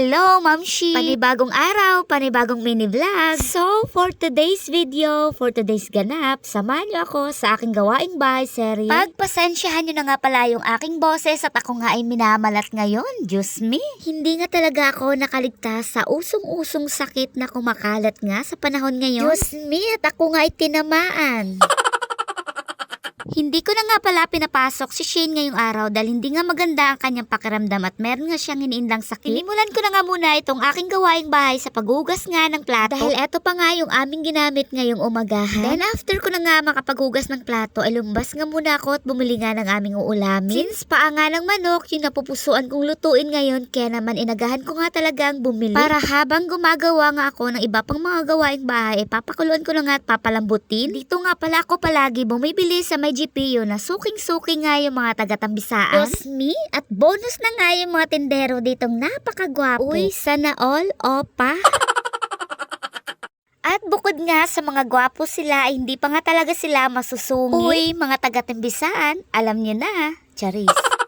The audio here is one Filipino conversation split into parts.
Hello, Mamshi! Panibagong araw, panibagong mini vlog. So, for today's video, for today's ganap, samahan niyo ako sa aking gawaing bahay series. Pagpasensyahan niyo na nga pala yung aking boses at ako nga ay minamalat ngayon. Diyos me! Hindi nga talaga ako nakaligtas sa usong-usong sakit na kumakalat nga sa panahon ngayon. Diyos me! At ako nga ay tinamaan. Hindi ko na nga pala pinapasok si Shane ngayong araw dahil hindi nga maganda ang kanyang pakiramdam at meron nga siyang iniindang sakit. Sinimulan ko na nga muna itong aking gawaing bahay sa paghugas nga ng plato. Dahil eto pa nga yung aming ginamit ngayong umagahan. Then after ko na nga makapaghugas ng plato ay lumbas nga muna ako at bumili nga ng aming uulamin. Since paa nga ng manok yung napupusuan kong lutuin ngayon kaya naman inagahan ko nga talagang bumili. Para habang gumagawa nga ako ng iba pang mga gawaing bahay ay papakuluan ko na nga at papalambutin. Dito nga pala ako palagi bumibili sa may GPU na suking-suking nga yung mga taga-tambisaan. Plus me at bonus na nga yung mga tindero ditong napakagwapo. Uy, sana all, opa. At bukod nga sa mga gwapo sila, ay hindi pa nga talaga sila masusungit. Uy, mga taga-timbisaan, alam niyo na, Charis.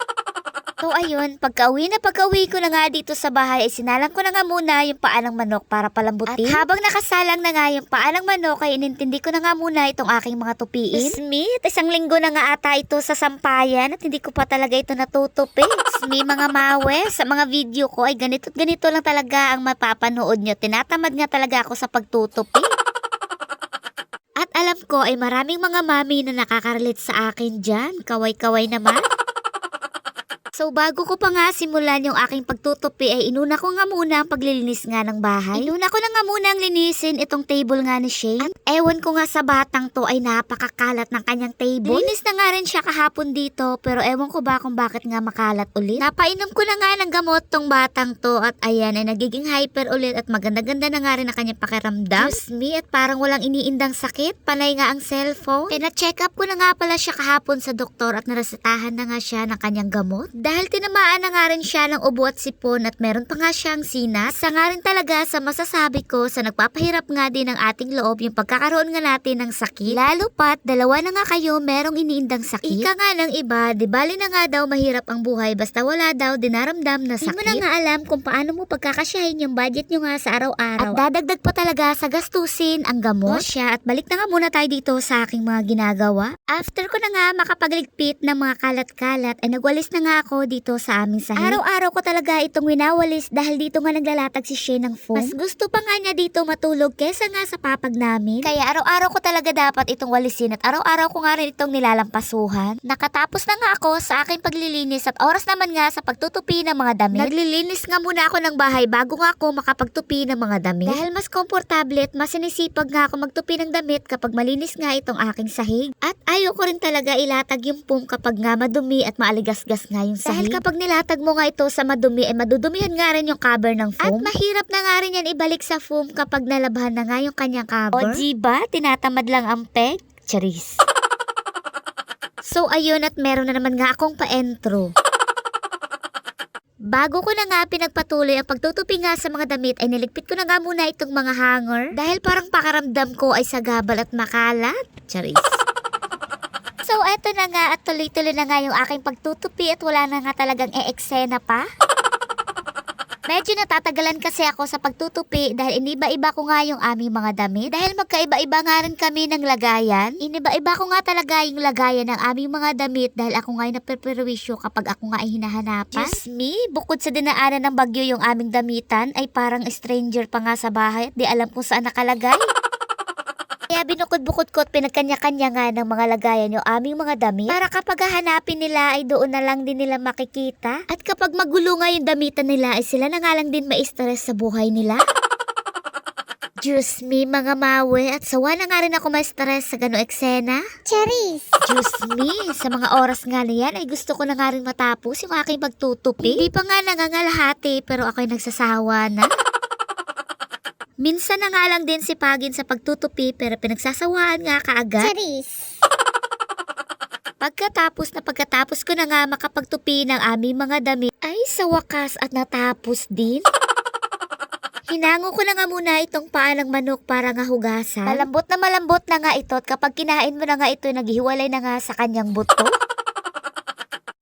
So ayun, pagka-uwi na pagka-uwi ko na nga dito sa bahay ay sinalang ko na nga muna yung paa ng manok para palambutin. At habang nakasalang na nga yung paa ng manok ay inintindi ko na nga muna itong aking mga tupiin. Smith, isang linggo na nga ata ito sa sampayan at hindi ko pa talaga ito natutupi. Smith, mga mawe, sa mga video ko ay ganito at ganito lang talaga ang mapapanood nyo. Tinatamad nga talaga ako sa pagtutupi. At alam ko ay maraming mga mami na nakaka-relate sa akin dyan. Kaway-kaway naman. So bago ko pa nga simulan yung aking pagtutupi ay inuna ko nga muna ang paglilinis nga ng bahay. Inuna ko na nga muna ang linisin itong table nga ni Shane. At ewan ko nga sa batang to ay napakakalat ng kanyang table. Linis na nga rin siya kahapon dito pero ewan ko ba kung bakit nga makalat ulit. Napainom ko na nga ng gamot tong batang to at ayan ay nagiging hyper ulit at maganda-ganda na nga rin ang kanyang pakiramdam. Diyos me at parang walang iniindang sakit. Panay nga ang cellphone. E na-check up ko na nga pala siya kahapon sa doktor at naresetahan na nga siya ng kanyang gamot. Dahil tinamaan na nga rin siya ng ubo at sipon at meron pa nga siyang sinat, sa nga rin talaga sa masasabi ko sa nagpapahirap nga din ng ating loob yung pagkakaroon nga natin ng sakit. Lalo pat, dalawa na nga kayo merong iniindang sakit. Ika nga ng iba, di bali na nga daw mahirap ang buhay basta wala daw dinaramdam na sakit. Di mo na nga alam kung paano mo pagkakasyahin yung budget nyo nga sa araw-araw. At dadagdag pa talaga sa gastusin ang gamot. O siya, at balik na nga muna tayo dito sa aking mga ginagawa. After ko na nga makapagligpit ng mga kalat-kalat, ay nagwalis na nga ako dito sa aming sahig. Araw-araw ko talaga itong winawalis dahil dito nga naglalatag si Shane ng foam. Mas gusto pa nga niya dito matulog kesa nga sa papag namin. Kaya araw-araw ko talaga dapat itong walisin at araw-araw ko nga rin itong nilalampasuhan. Nakatapos na nga ako sa aking paglilinis at oras naman nga sa pagtutupi ng mga damit. Naglilinis nga muna ako ng bahay bago nga ako makapagtupi ng mga damit. Dahil mas komportable at mas sinisipag nga ako magtupi ng damit kapag malinis nga itong aking sahig. At ayoko rin talaga ilatag yung foam kapag nga madumi at maaligasgas nga yung sahig. Dahil kapag nilatag mo nga ito sa madumi, ay madudumihan nga rin yung cover ng foam. At mahirap na nga rin yan ibalik sa foam kapag nalabhan na nga yung kanyang cover. O diba, tinatamad lang ang peg? Charis. so ayun at meron na naman nga akong pa-entro. Bago ko na nga pinagpatuloy ang pagtutupi nga sa mga damit ay niligpit ko na nga muna itong mga hanger dahil parang pakaramdam ko ay sagabal at makalat. Charis. So, eto na nga at tuloy-tuloy na nga yung aking pagtutupi at wala na nga talagang e-eksena pa. Medyo natatagalan kasi ako sa pagtutupi dahil iniba-iba ko nga yung aming mga damit. Dahil magkaiba-iba nga rin kami ng lagayan. Iniba-iba ko nga talaga yung lagayan ng aming mga damit dahil ako nga ay napreperwisyo kapag ako nga ay hinahanapan. Diyos me, bukod sa dinaanan ng bagyo yung aming damitan ay parang stranger pa nga sa bahay at di alam kung saan nakalagay. Kaya binukod-bukod ko at pinagkanya-kanya nga ng mga lagayan yung aming mga damit para kapag hahanapin nila ay doon na lang din nila makikita. At kapag magulo nga yung damitan nila ay sila na nga lang din ma-stress sa buhay nila. Diyos me, mga mawe, at sawa na nga rin ako ma-stress sa gano'ng eksena. Charis! Diyos me, sa mga oras nga na yan ay gusto ko na nga rin matapos yung aking pagtutupi. Hindi pa nga nangangalahati pero ako'y nagsasawa na. Minsan na nga lang din si Pagin sa pagtutupi pero pinagsasawaan nga kaagad. Charis! Pagkatapos na pagkatapos ko na nga makapagtupi ng aming mga damit, ay sa wakas at natapos din. Hinango ko na nga muna itong paa ng manok para nga hugasan. Malambot na malambot na nga ito at kapag kinain mo na nga ito, naghihiwalay na nga sa kanyang buto.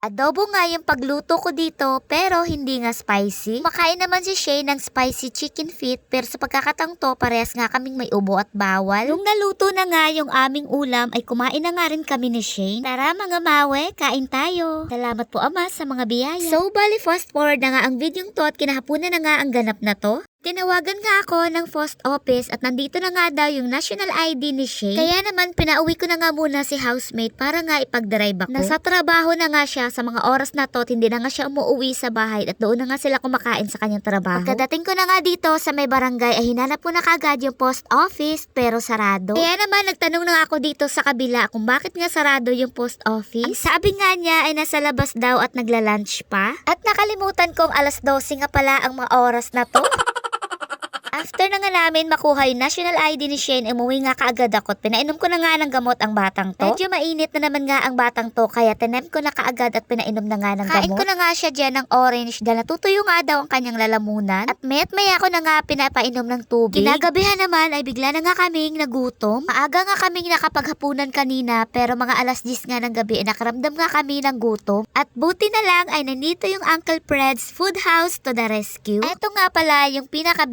Adobo nga yung pagluto ko dito pero hindi nga spicy. Makain naman si Shay ng spicy chicken feet pero sa pagkakatang to parehas nga kaming may ubo at bawal. Nung naluto na nga yung aming ulam ay kumain na nga rin kami ni Shane. Tara mga mawe, kain tayo. Salamat po ama sa mga biyaya. So bali fast forward na nga ang video to at kinahapunan na nga ang ganap na to. Tinawagan nga ako ng post office at nandito na nga daw yung national ID ni Shay. Kaya naman pinauwi ko na nga muna si housemate para nga ipag-drive ako. Nasa trabaho na nga siya sa mga oras na to hindi na nga siya umuwi sa bahay at doon na nga sila kumakain sa kanyang trabaho. Pagkadating ko na nga dito sa may barangay ay hinanap ko na kagad yung post office pero sarado. Kaya naman nagtanong na ako dito sa kabila kung bakit nga sarado yung post office. Ang sabi nga niya ay nasa labas daw at nagla-lunch pa. At nakalimutan kong alas 12 nga pala ang mga oras na to. After na nga namin makuha yung national ID ni Shane, umuwi nga kaagad ako at pinainom ko na nga ng gamot ang batang to. Medyo mainit na naman nga ang batang to kaya tinem ko na kaagad at pinainom na nga ng gamot. Kain ko na nga siya dyan ng orange dahil natutuyo nga daw ang kanyang lalamunan. At mayat maya ko na nga pinapainom ng tubig. Kinagabihan naman ay bigla na nga kaming nagutom. Maaga nga kaming nakapaghapunan kanina pero mga alas 10 nga ng gabi ay nakaramdam nga kami ng gutom. At buti na lang ay nandito yung Uncle Fred's Food House to the rescue. Ito nga pala yung pinaka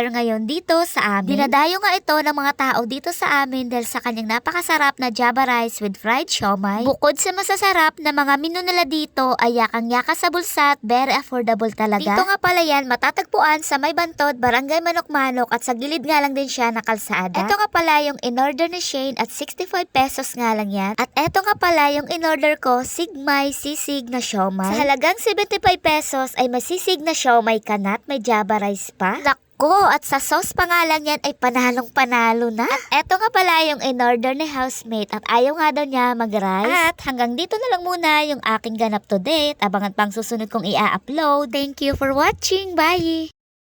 bestseller ngayon dito sa amin. Dinadayo nga ito ng mga tao dito sa amin dahil sa kanyang napakasarap na Java rice with fried siomay. Bukod sa masasarap na mga menu nila dito ay yakang-yaka sa bulsa at very affordable talaga. Dito nga pala yan matatagpuan sa May Bantod, Barangay Manok-Manok at sa gilid nga lang din siya na kalsada. Ito nga pala yung in-order ni Shane at 65 pesos nga lang yan. At ito nga pala yung in-order ko, Sigmay Sisig na siomay. Sa halagang 75 pesos ay masisig na siomay ka na at may Java rice pa. Ko, at sa sauce pa nga lang yan ay panalong panalo na. At eto nga pala yung in-order ni housemate at ayaw nga daw niya mag-rice. At hanggang dito na lang muna yung aking ganap to date. Abangan pang susunod kong i-upload. Thank you for watching. Bye!